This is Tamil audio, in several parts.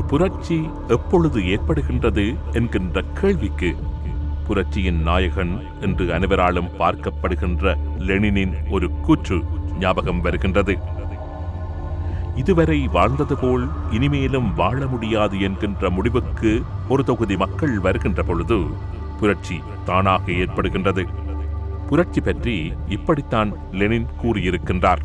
ஒரு புரட்சி எப்பொழுது ஏற்படுகின்றது என்கின்ற கேள்விக்கு புரட்சியின் நாயகன் என்று அனைவராலும் பார்க்கப்படுகின்ற லெனினின் ஒரு கூற்று ஞாபகம் வருகின்றது. இதுவரை வாழ்ந்தது போல் இனிமேலும் வாழ முடியாது என்கின்ற முடிவுக்கு ஒரு தொகுதி மக்கள் வருகின்ற பொழுது புரட்சி தானாக ஏற்படுகின்றது. புரட்சி பற்றி இப்படித்தான் லெனின் கூறியிருக்கின்றார்.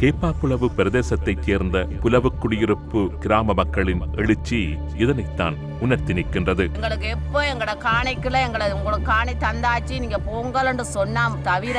கேப்பாப்புலவு பிரதேசத்தைச் சேர்ந்த புலவு குடியிருப்பு கிராம மக்களின் எழுச்சி இதனைத்தான் உணர்த்தி நிற்கின்றது. எங்களுக்கு எப்போ எங்களோட காணிக்குள்ள எங்களை உங்களுக்கு காணி தந்தாச்சு நீங்கள் பொங்கல்னு சொன்னா தவிர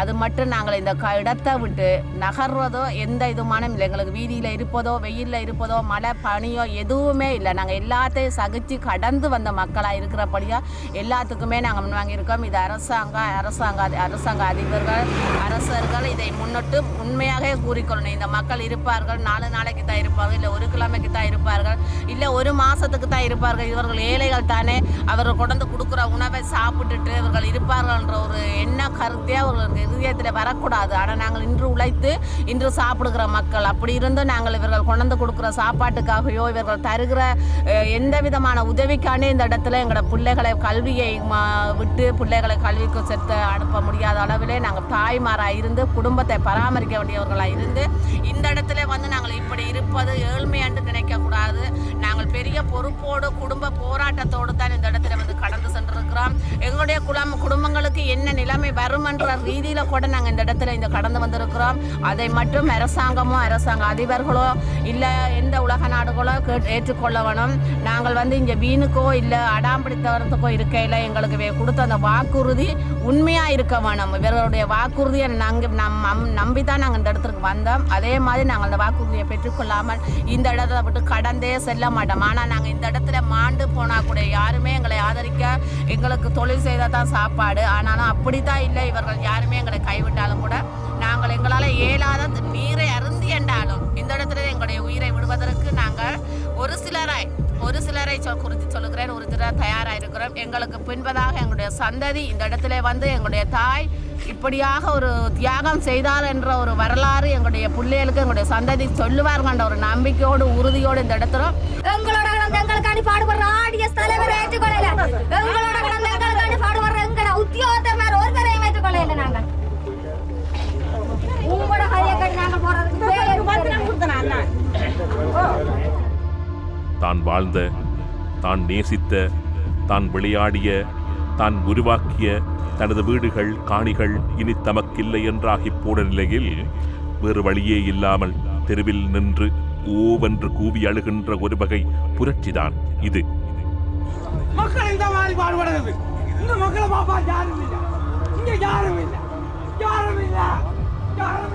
அது மட்டும் நாங்கள் இந்த க இடத்தை விட்டு நகர்வதோ எந்த இதுமானம் இல்லை. எங்களுக்கு வீதியில் இருப்பதோ வெயிலில் இருப்பதோ மழை பனியோ எதுவுமே இல்லை. நாங்கள் எல்லாத்தையும் சகிச்சு கடந்து வந்த மக்களாக இருக்கிறபடியா எல்லாத்துக்குமே நாங்கள் முன்வாங்கியிருக்கோம் இது அரசாங்கம் அரசாங்க அரசாங்க அதிபர்கள் அரசர்கள் இதை முன்னிட்டு உண்மையாக கூறிக்கொள்ளணும். இந்த மக்கள் இருப்பார்கள் நாலு நாளைக்கு தான் இருப்பார்கள் இல்லை ஒரு கிழமைக்கு தான் இருப்பார்கள் இல்லை ஒரு மாதத்துக்கு தான் இருப்பார்கள். இவர்கள் ஏழைகள் தானே. அவர்கள் கொண்டு கொடுக்குற உணவை சாப்பிட்டுட்டு இவர்கள் இருப்பார்கள்ன்ற ஒரு எண்ண கருத்தே அவர்களுக்கு இதயத்தில் வரக்கூடாது. ஆனால் நாங்கள் இன்று உழைத்து இன்று சாப்பிடுகிற மக்கள் அப்படி இருந்தும் நாங்கள் இவர்கள் கொண்டு கொடுக்குற சாப்பாட்டுக்காகவோ இவர்கள் தருகிற எந்த விதமான உதவிக்கானே இந்த இடத்துல எங்களோட பிள்ளைகளை கல்வியை விட்டு பிள்ளைகளை கல்விக்கு செலுத்த அனுப்ப முடியாத அளவிலே நாங்கள் தாய்மாராக இருந்து குடும்பத்தை பராமரிக்க வேண்டியவர்களாக இருந்து இந்த இடத்துல வந்து நாங்கள் இப்படி இருப்பது ஏழ்மை என்று நினைக்கக்கூடாது. நாங்கள் பெரிய பொறுப்போடு குடும்ப போராட்டத்தோடு தான் இந்த இடத்துல வந்து கடந்து சென்றிருக்கிறோம். எங்களுடைய குலம் குடும்பங்களுக்கு என்ன நிலைமை வரும் என்ற ரீதியில் கூட நாங்கள் இந்த இடத்துல இந்த கடந்து வந்திருக்கிறோம். அதை மட்டும் அரசாங்கமோ அரசாங்க அதிபர்களோ இல்லை எந்த உலக நாடுகளோ கேட் ஏற்றுக்கொள்ள வேணும். நாங்கள் வந்து இங்கே வீணுக்கோ இல்லை அடாம்பிடித்தவரத்துக்கோ இருக்கையில் எங்களுக்கு வே- கொடுத்த அந்த வாக்குறுதி உண்மையாக இருக்க வேணும். இவர்களுடைய வாக்குறுதியை நாங்கள் நம் நம்- நம்பி தான் நாங்கள் இந்த இடத்துக்கு வந்தோம். அதே மாதிரி நாங்கள் அந்த வாக்குறுதியை பெற்றுக்கொள்ளாமல் இந்த இடத்த விட்டு கடந்தே செல்ல மாட்டோம். ஆனால் நாங்கள் இந்த இடத்துல மாண்டு போனால் கூட யாருமே எங்களை ஆதரிக்க எங்களுக்கு தொழில் செய்தால் தான் சாப்பாடு. ஆனாலும் அப்படி தான் இல்லை. இவர்கள் யாருமே எங்களை கைவிட்டாலும் கூட நாங்கள் எங்களால் இயலாத நீரை அருந்தி என்றாலும் இந்த இடத்துல எங்களுடைய உயிரை விடுவதற்கு நாங்கள் ஒரு சிலராய் ஒரு சிலரை சொல் குறித்து சொல்லுகிறேன். தயாராக இருக்கிறோம் எங்களுக்கு பின்பதாக எங்களுடைய சந்ததி இந்த இடத்துல வந்து எங்களுடைய தாய் இப்படியாக ஒரு தியாகம் செய்தார் என்ற ஒரு வரலாறு எங்களுடைய பிள்ளைகளுக்கு எங்களுடைய சந்ததி சொல்லுவார்கள் என்ற ஒரு நம்பிக்கையோடு உறுதியோடு இந்த இடத்துல எங்களோட கடந்த எங்களுக்காண்டி பாடுபடுற ஆடியஸ் தலைவர் ஏற்றுக்கொள்ளல. எங்களோட கடந்த எங்களுக்காண்டி பாடுபடுற எங்கட உத்தியோகத்தர் ஒருத்தரையும் ஏற்றுக்கொள்ளல நாங்கள். உங்களோட கதையை கேட்டு நாங்கள் போறதுக்கு தான் வாழ்ந்த தான் நேசித்த தான் விளையாடிய தான் உருவாக்கிய தனது வீடுகள் காணிகள் இனி தமக்கில்லை என்றாகிப் போன நிலையில் வேறு வழியே இல்லாமல் தெருவில் நின்று ஓவென்று கூவி அழுகின்ற ஒரு வகை புரட்சிதான் இது. மக்கள் இந்த மாதிரி பாடுபடுறது இந்த மக்களை பாப்பா யாரும் இல்லை இங்க யாரும் இல்லை யாரும் இல்லை யாரும்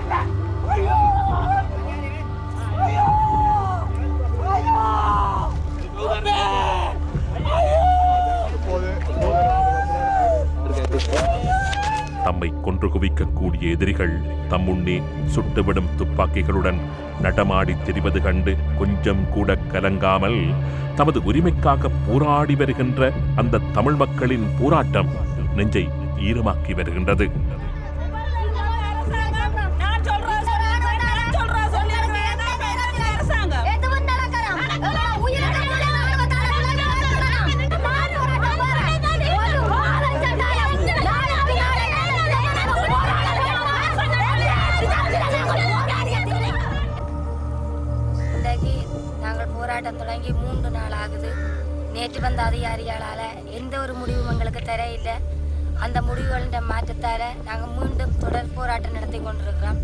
தம்மை கொன்று குவிக்கக்கூடிய எதிரிகள் தம்முன்னே சுட்டுவிடும் துப்பாக்கிகளுடன் நடமாடித் திரிவது கண்டு கொஞ்சம் கூட கலங்காமல் தமது உரிமைக்காக போராடி வருகின்ற அந்த தமிழ் மக்களின் போராட்டம் நெஞ்சை ஈரமாக்கி வருகின்றது. இன்றைக்கு நாங்கள் போராட்டம் தொடங்கி மூன்று நாள் ஆகுது. நேற்று வந்த அதிகாரிகளால் எந்த ஒரு முடிவும் எங்களுக்கு தர இல்லை அந்த முடிவுகளின் மாற்றத்தால் நாங்கள் மீண்டும் தொடர் போராட்டம் நடத்தி கொண்டிருக்கிறோம்.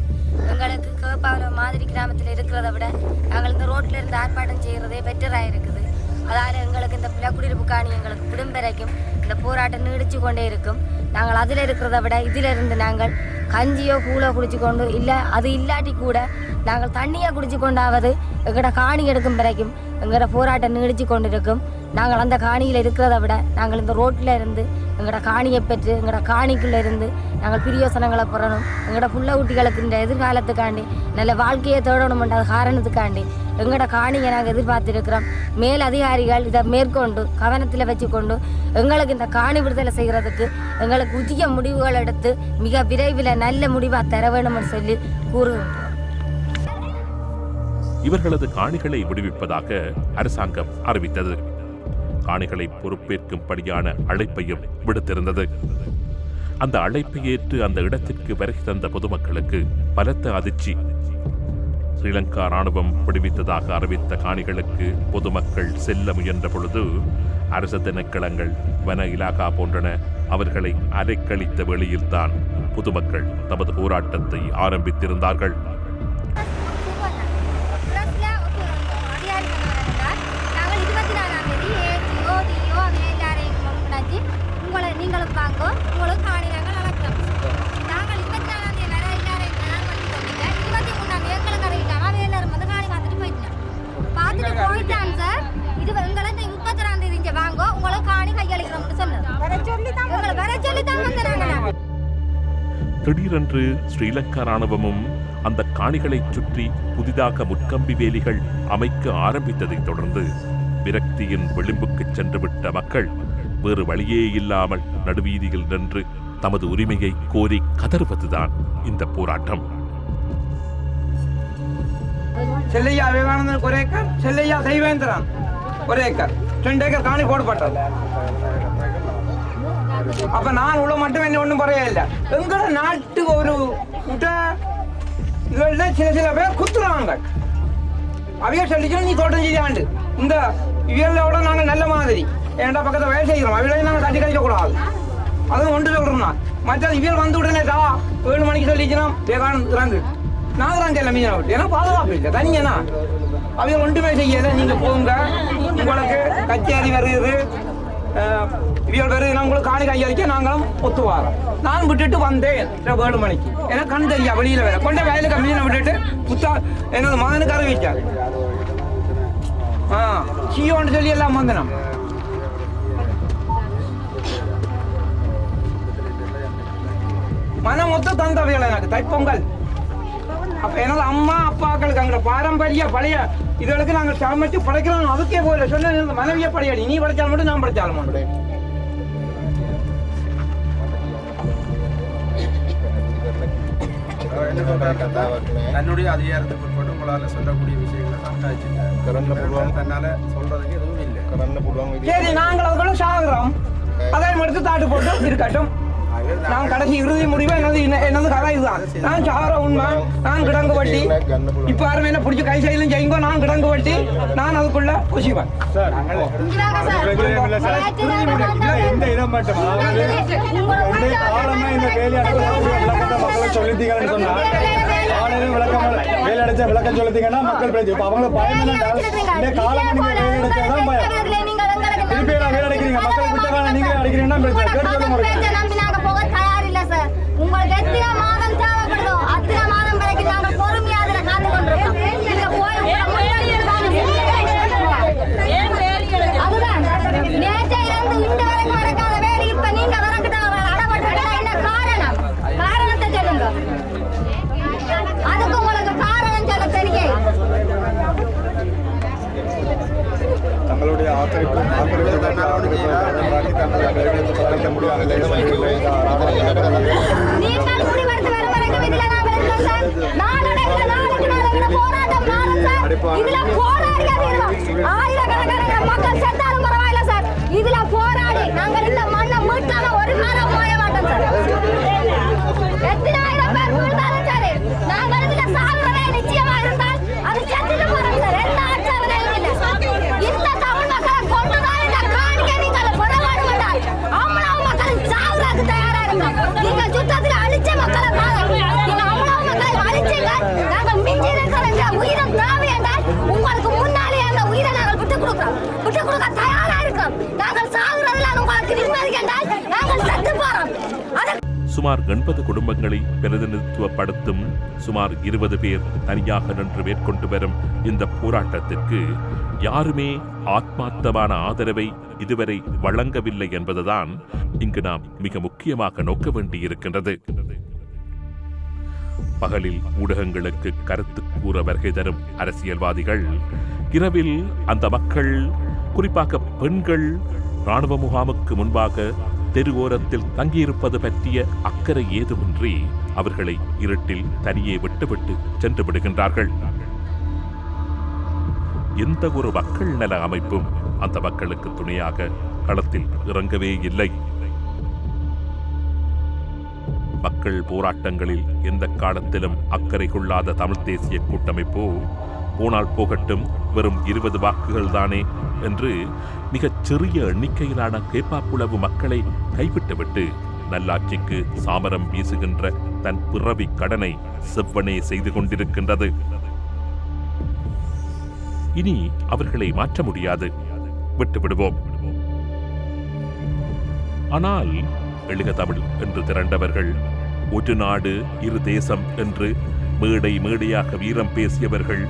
எங்களுக்கு கேப்பாவில் மாதிரி கிராமத்தில் இருக்கிறத விட நாங்கள் இந்த ரோட்டில் இருந்து ஆர்ப்பாட்டம் செய்கிறதே பெட்டராக இருக்குது. அதால் எங்களுக்கு இந்த பிளக்குடியிருப்பு காணி எங்களுக்கு விடும்பெறைக்கும் இந்த போராட்டம் நீடிச்சு கொண்டே இருக்கும். நாங்கள் அதில் இருக்கிறத விட இதிலிருந்து நாங்கள் கஞ்சியோ கூழோ குடிச்சு கொண்டு இல்லை அது இல்லாட்டி கூட நாங்கள் தண்ணியை குடிச்சு கொண்டாவது எங்களோட காணி எடுக்கும் வரைக்கும் எங்களோட போராட்டம் நீடிச்சு கொண்டிருக்கும் நாங்கள் அந்த காணியில் இருக்கிறத விட நாங்கள் இந்த ரோட்டில் இருந்து எங்களோட காணியை பெற்று எங்களோட காணிக்குள்ளே இருந்து நாங்கள் பிரியோசனங்களை பெறணும் எங்களோட புள்ள குட்டிகளுக்கு இந்த எதிர்காலத்துக்காண்டி நல்ல வாழ்க்கையை தேடணுமென்ற காரணத்துக்காண்டி எங்களோட காணியை நாங்கள் எதிர்பார்த்துருக்கிறோம். மேல் அதிகாரிகள் இதை மேற்கொண்டு கவனத்தில் வச்சுக்கொண்டு எங்களுக்கு இந்த காணி விடுதலை செய்கிறதுக்கு எங்களுக்கு உரிய முடிவுகள் எடுத்து மிக விரைவில் நல்ல முடிவாக தர வேணும்னு சொல்லி கூறுகின்றோம். இவர்களது காணிகளை விடுவிப்பதாக அரசாங்கம் அறிவித்தது. காணிகளை பொறுப்பேற்கும்படியான அழைப்பையும் விடுத்திருந்தது. அந்த அழைப்பை ஏற்று அந்த இடத்திற்கு வருகை தந்த பொதுமக்களுக்கு பலத்த அதிர்ச்சி. ஸ்ரீலங்கா ராணுவம் விடுவித்ததாக அறிவித்த காணிகளுக்கு பொதுமக்கள் செல்ல முயன்ற பொழுது அரசு திணைக்களங்கள் வன இலாகா போன்றன அவர்களை அலைக்கழித்த வெளியில்தான் பொதுமக்கள் தமது போராட்டத்தை ஆரம்பித்திருந்தார்கள். திடீரென்று ஸ்ரீலங்கா ராணுவமும் அந்த காணிகளைச் சுற்றி புதிதாக முட்கம்பி வேலிகள் அமைக்க ஆரம்பித்ததைத் தொடர்ந்து விரக்தியின் விளிம்புக்குச் சென்றுவிட்ட மக்கள் வேறு வழியே இல்லாமல் நடுவீதியில் நின்று தமது உரிமையை கோரி கதறுவதுதான் இந்த போராட்டம். செல்லையா விவேகானந்தன் ஒரு செல்லையா சைவேந்திரன் ஒரு ரெண்டு ஏக்கர் காணி போடப்பட்டது. அப்ப நான் உள்ள மட்டும் என்ன ஒண்ணும் பறைய எங்கள நாட்டு ஒரு விட்ட இதுல சில சில பேர் குத்துறாங்க அவைய சொல்லிச்சு நீ தோட்டம் செய்யாண்டு இந்த இவியலோட நாங்க நல்ல மாதிரி ஏன்டா பக்கத்தை வேலை செய்கிறோம் அவையிலையும் நாங்க தட்டி கழிக்க கூடாது அதுவும் ஒன்று சொல்றோம் நான் மற்ற இவியல் வந்து உடனே தா ஏழு மணிக்கு சொல்லிக்கணும் விவேகானந்த் இறங்கு நான் தான் எல்லாம் மீன் ஏன்னா பாதுகாப்பு இல்லை தனிங்கண்ணா அவைகள் ஒன்றுமே செய்யல நீங்க போங்க உங்களுக்கு கச்சேரி வருது இவள் இவியல் வருது உங்களுக்கு காணி கையளிக்க நாங்களும் ஒத்து வாரோம் நான் விட்டுட்டு வந்தேன். ஏழு மணிக்கு. எனக்கு கண் தெரியா வெளியில வேற. கொண்ட வயலுக்கு மீனை விட்டுட்டு புத்தா எனது மகனுக்கு அறிவிச்சார் ஆ சியோன்னு சொல்லி எல்லாம் வந்தனம். மனம் மொத்த தந்தவைகள் எனக்கு தைப்பொங்கல். அப்ப எனது அம்மா அப்பாக்களுக்கு அங்க பாரம்பரிய பழைய இதுகளுக்கு நாங்கள் சமைச்சு படைக்கிறோம் அதுக்கே போயில. சொன்ன மனைவியை படையாடி. நீ படைச்சாலும் மட்டும் நான் படைச்சாலும் மட்டும் தன்னுடைய அதிகாரத்துக்கு உட்பட்டு உங்களால சொல்லக்கூடிய விஷயங்களை சம்பாதிச்சுட்டாங்க தன்னால சொல்றதுக்கு எதுவும் இல்லை. சரி நாங்கள் அதுக்குள்ள சாகுறோம். அதை எடுத்து தாட்டு போட்டு இருக்கட்டும். நான் கடைசி இறுதி முடிவு என்னது என்னது கதை இதுதான் நான் சாகிற உண்மை நான் கிடங்கு வட்டி இப்ப யாரும் என்ன பிடிச்சி கை செய்யலும் செய்யுங்க நான் கிடங்கு வட்டி நான் அதுக்குள்ள மக்களை சொல்லித்தீங்கன்னு சொன்னா விளக்கம் வேலை அடைச்ச விளக்கம் சொல்லித்தீங்கன்னா மக்கள் பிரச்சனை இப்ப அவங்க பயம் இந்த காலம் நீங்க வேலை அடைச்சாதான் பயம் திருப்பி நான் வேலை அடைக்கிறீங்க மக்கள் குற்றவாளி நீங்களே அடைக்கிறீங்கன்னா கேட்டு சொல்ல முறைக்கு நம்பி நாங்க போக தயாரில்லை சார் உங்களுக்கு எத்தனை மாதம் தேவைப்படுதோ அத்தனை மாதம் வரைக்கும் நாங்கள் பொறுமையா அதில் காத்து கொண்டிருக்கோம் நீங்க போய் உங்களை முன்னாடி அதுதான் நேற்று இருந்து இந்த வரைக்கும் நடக்காத வேலை இப்ப நீங்க வரக்கிட்ட அடப்பட்டு என்ன காரணம் காரணத்தை சொல்லுங்க அதுக்கு உங்களுக்கு காரணம் சொல்ல தெரியும் தங்களுடைய ஆக்கிரமிப்பு ஆக்கிரமிப்பு ஆக்கிரமிப்பு தங்களுடைய நீங்கள் முடிவெடுத்து வரும் வரைக்கும் இதுல நாங்கள் இருக்கோம் சார். நாளடைவுல நாளுக்கு நாள் எங்களோட போராட்டம் மாறும் சார். இதுல போராடியே தீருவோம். ஆயிரக்கணக்கான மக்கள் செத்தாலும் பரவாயில்ல சார். இதுல போராடி நாங்கள் இந்த மண்ணை மீட்காம ஒரு மரம் போய மாட்டோம் சார். எத்தனாயிரம் பேர் விழுந்தாலும் சரி. நாங்கள் இதுல சாகுறதே நிச்சயமா இருந்தால் சுமார் எண்பது குடும்பங்களை பிரதிநிதித்துவப்படுத்தும் சுமார் இருபது பேர் தனியாக நின்று மேற்கொண்டு வரும் இந்த போராட்டத்திற்கு யாருமே ஆத்மார்த்தமான ஆதரவை இதுவரை வழங்கவில்லை என்பதுதான் இங்கு நாம் மிக முக்கியமாக நோக்க வேண்டியிருக்கின்றது. பகலில் ஊடகங்களுக்கு கருத்து கூற வருகை தரும் அரசியல்வாதிகள் இரவில் அந்த மக்கள் குறிப்பாக பெண்கள் ராணுவ முகாமுக்கு முன்பாக தெருவோரத்தில் தங்கியிருப்பது பற்றிய அக்கறை ஏதுமின்றி அவர்களை இருட்டில் தனியே விட்டுவிட்டு சென்று விடுகின்றார்கள். எந்த ஒரு மக்கள் நல அமைப்பும் அந்த மக்களுக்கு துணையாக களத்தில் இறங்கவே இல்லை. மக்கள் போராட்டங்களில் எந்த காலத்திலும் அக்கறை கொள்ளாத தமிழ்த் தேசிய கூட்டமைப்போ போனால் போகட்டும் வெறும் இருபது வாக்குகள் தானே என்று மிகச் சிறிய எண்ணிக்கையிலான கேப்பாப்புலவு மக்களை கைவிட்டுவிட்டு நல்லாட்சிக்கு சாமரம் வீசுகின்ற தன் பிறவி கடனை செவ்வனே செய்து கொண்டிருக்கின்றது. இனி அவர்களை மாற்ற முடியாது. விட்டுவிடுவோம். ஆனால் எழுக தமிழ் என்று திரண்டவர்கள் ஒரு நாடு இரு தேசம் என்று மேடை மேடையாக வீரம் பேசியவர்கள்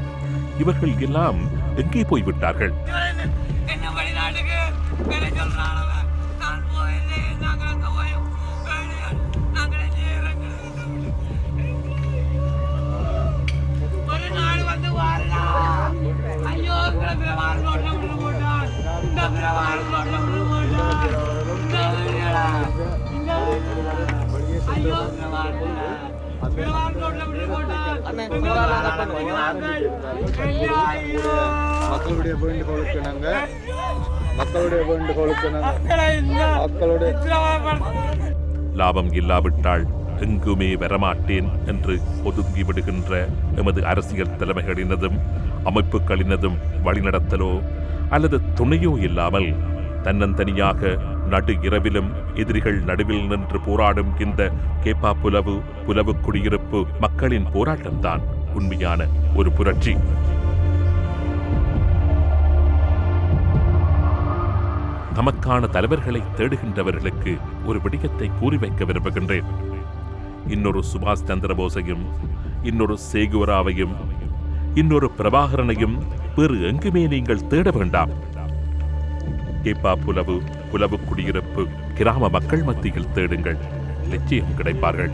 இவர்கள் எல்லாம் எங்கே போய்விட்டார்கள்? என்ன வெளிநாட்டுக்கு வேலை சொல்றானவன் நான் போயில்லை ஐயோ மக்களுடைய வேண்டுகோளுக்கு நாங்கள் மக்களுடைய வேண்டுகோளுக்கு மக்களுடைய லாபம் இல்லாவிட்டால் எங்குமே வரமாட்டேன் என்று ஒதுங்கி விடுகின்ற எமது அரசியல் தலைமைகளினதும் அமைப்புகளினதும் வழிநடத்தலோ அல்லது துணையோ இல்லாமல் தன்னந்தனியாக நடு இரவிலும் எதிரிகள் நடுவில் நின்று போராடும் இந்த கேப்பா புலவு புலவு குடியிருப்பு மக்களின் போராட்டம்தான் உண்மையான ஒரு புரட்சி. தமக்கான தலைவர்களை தேடுகின்றவர்களுக்கு ஒரு விடயத்தை கூறி வைக்க விரும்புகின்றேன். இன்னொரு சுபாஷ் சந்திரபோஸையும் இன்னொரு சேகுவராவையும் இன்னொரு பிரபாகரனையும் வேறு எங்குமே நீங்கள் தேட வேண்டாம். கேப்பா புலவு புலவு குடியிருப்பு கிராம மக்கள் மத்தியில் தேடுங்கள். நிச்சயம் கிடைப்பார்கள்.